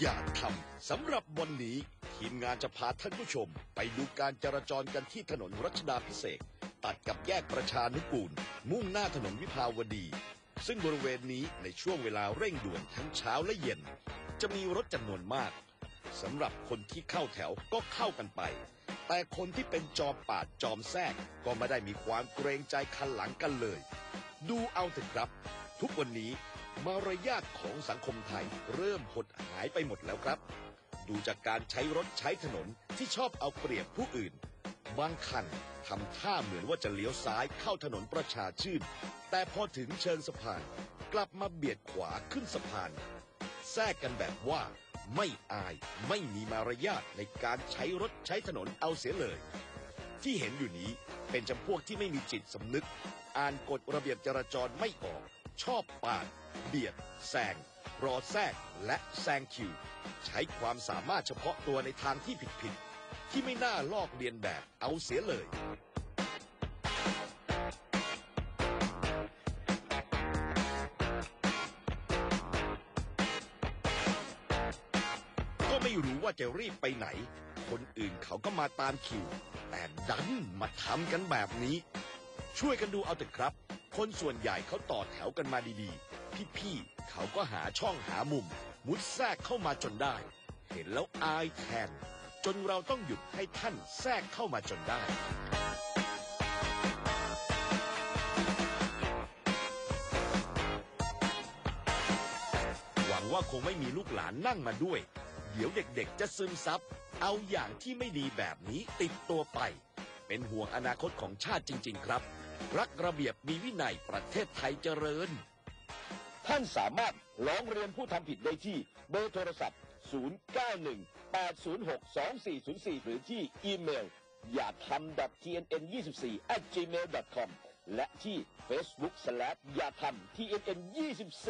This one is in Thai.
อย่าทำสำหรับวันนี้ทีมงานจะพาท่านผู้ชม ไปดูการจราจรกันที่ถนนรัชดาพิเศษกตัดกับแยกประชานุกูล มุ่งหน้าถนนวิภาวดี ซึ่งบริเวณนี้ในช่วงเวลาเร่งด่วนทั้งเช้าและเย็น จะมีรถจำนวนมากสำหรับคนที่เข้าแถวก็เข้ากันไป แต่คนที่เป็นจอมปาดจอมแทรกก็ไม่ได้มีความเกรงใจคันหลังกันเลย ดูเอาเถอะครับ ทุกวันนี้ มารยาทของสังคมไทยเริ่มหดหายไปหมดแล้วครับ ดูจากการใช้รถใช้ถนนที่ชอบเอาเปรียบผู้อื่น บางคันทำท่าเหมือนว่าจะเลี้ยวซ้ายเข้าถนนประชาชื่น แต่พอถึงเชิงสะพาน กลับมาเบียดขวาขึ้นสะพาน แทรกกันแบบว่า ไม่อายไม่มีมารยาทในการใช้รถใช้ถนนเอาเสียเลย ที่เห็นอยู่นี้เป็นจำพวกที่ไม่มีจิตสำนึก อ่านกฎระเบียบจราจรไม่ออก ชอบปาด เบียด แซง รอแทรก และแซงคิว ใช้ความสามารถเฉพาะตัวในทางที่ผิดๆ ที่ไม่น่าลอกเลียนแบบเอาเสียเลยก็ไม่รู้ว่าจะรีบไปไหน คนอื่นเขาก็มาตามคิว แต่ดันมาทำกันแบบนี้ ช่วยกันดูเอาเถอะครับ คนส่วนใหญ่เขาต่อแถวกันมาดีๆ พี่ๆเขาก็หาช่องหามุม มุดแทรกเข้ามาจนได้ เห็นแล้วอายแทน จนเราต้องหยุดให้ท่านแทรกเข้ามาจนได้ หวังว่าคงไม่มีลูกหลานนั่งมาด้วย เดี๋ยวเด็กๆจะซึมซับ เอาอย่างที่ไม่ดีแบบนี้ติดตัวไป เป็นห่วงอนาคตของชาติจริง ๆ ครับ รักระเบียบมีวินัยประเทศไทยเจริญ ท่านสามารถร้องเรียนผู้ทำผิดได้ที่เบอร์โทรศัพท์ 0918062404 หรือที่อีเมล อย่าทำ tnn24 at gmail com และที่ Facebook slash อย่าทำ tnn24